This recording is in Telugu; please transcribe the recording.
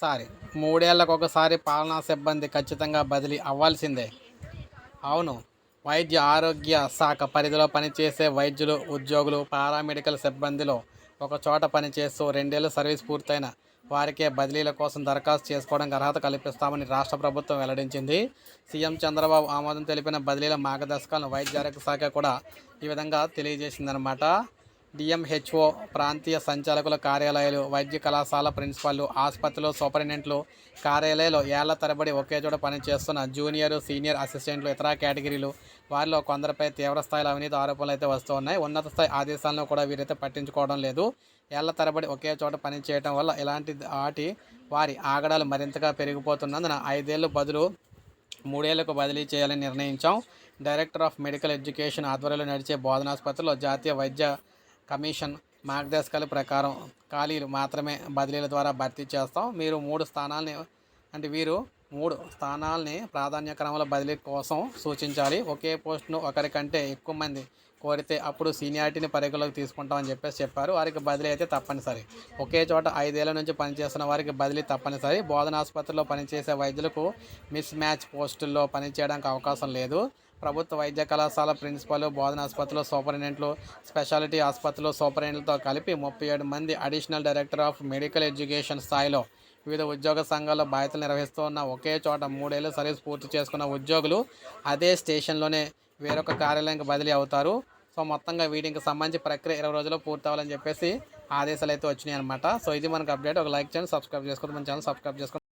ఒకసారి మూడేళ్ళకు ఒకసారి పాలనా సిబ్బంది ఖచ్చితంగా బదిలీ అవ్వాల్సిందే. అవును వైద్య ఆరోగ్య శాఖ పరిధిలో పనిచేసే వైద్యులు ఉద్యోగులు పారామెడికల్ సిబ్బందిలో ఒక చోట పనిచేస్తూ రెండేళ్ళు సర్వీస్ పూర్తయిన వారికే బదిలీల కోసం దరఖాస్తు చేసుకోవడానికి అర్హత కల్పిస్తామని రాష్ట్ర ప్రభుత్వం వెల్లడించింది. సీఎం చంద్రబాబు ఆమోదం తెలిపిన బదిలీల మార్గదర్శకాలను వైద్య ఆరోగ్య శాఖ కూడా ఈ విధంగా తెలియజేసిందనమాట డిఎంహెచ్ఓ ప్రాంతీయ సంచాలకుల కార్యాలయాలు వైద్య కళాశాల ప్రిన్సిపాల్లు ఆసుపత్రులు సూపరింటెండెంట్లు కార్యాలయాలు ఏళ్ళ తరబడి ఒకే చోట పనిచేస్తున్న జూనియర్ సీనియర్ అసిస్టెంట్లు ఇతర కేటగిరీలు. వారిలో కొందరిపై తీవ్రస్థాయిలో అవినీతి ఆరోపణలు అయితే వస్తున్నాయి. ఉన్నత స్థాయి ఆదేశాలను కూడా వీరైతే పట్టించుకోవడం లేదు. ఏళ్ళ తరబడి ఒకే చోట పనిచేయడం వల్ల ఇలాంటి వాటి వారి ఆగడాలు మరింతగా పెరిగిపోతున్నందున ఐదేళ్ళు బదులు మూడేళ్ళకు బదిలీ చేయాలని నిర్ణయించాం. డైరెక్టర్ ఆఫ్ మెడికల్ ఎడ్యుకేషన్ ఆధ్వర్యంలో నడిచే బోధనాసుపత్రిలో జాతీయ వైద్య కమిషన్ మార్గదర్శకాల ప్రకారం ఖాళీలు మాత్రమే బదిలీల ద్వారా భర్తీ చేస్తాం. మీరు మూడు స్థానాలని అంటే వీరు మూడు స్థానాలని ప్రాధాన్య క్రమంలో బదిలీ కోసం సూచించాలి. ఒకే పోస్టును ఒకరికంటే ఎక్కువ మంది కోరితే అప్పుడు సీనియారిటీని పరిగణలోకి తీసుకుంటామని చెప్పేసి చెప్పారు. వారికి బదిలీ అయితే తప్పనిసరి. ఒకే చోట ఐదేళ్ళ నుంచి పనిచేస్తున్న వారికి బదిలీ తప్పనిసరి. బోధన ఆసుపత్రిలో పనిచేసే వైద్యులకు మిస్ మ్యాచ్ పోస్టుల్లో పనిచేయడానికి అవకాశం లేదు. ప్రభుత్వ వైద్య కళాశాల ప్రిన్సిపల్ బోధన ఆసుపత్రిలో సూపరింటెండెంట్లు స్పెషాలిటీ ఆసుపత్రిలో సూపరింటెండెంట్లతో కలిపి ముప్పై ఏడు మంది additional director of medical education స్థాయిలో వివిధ ఉద్యోగ సంఘాల్లో బాధ్యతలు నిర్వహిస్తూ ఉన్న ఒకే చోట మూడేళ్ళు సర్వీస్ పూర్తి చేసుకున్న ఉద్యోగులు అదే స్టేషన్లోనే వేరొక కార్యాలయానికి బదిలీ అవుతారు. సో మొత్తంగా వీటికి సంబంధించి ప్రక్రియ ఇరవై రోజుల్లో పూర్తవ్వాలని చెప్పేసి ఆదేశాలు అయితే వచ్చినాయి అనమాట సో ఇది మనకు అప్డేట్ ఒక లైక్ చేయండి సబ్స్క్రైబ్ చేసుకోండి. మన ఛానల్ సబ్స్క్రైబ్ చేసుకోండి.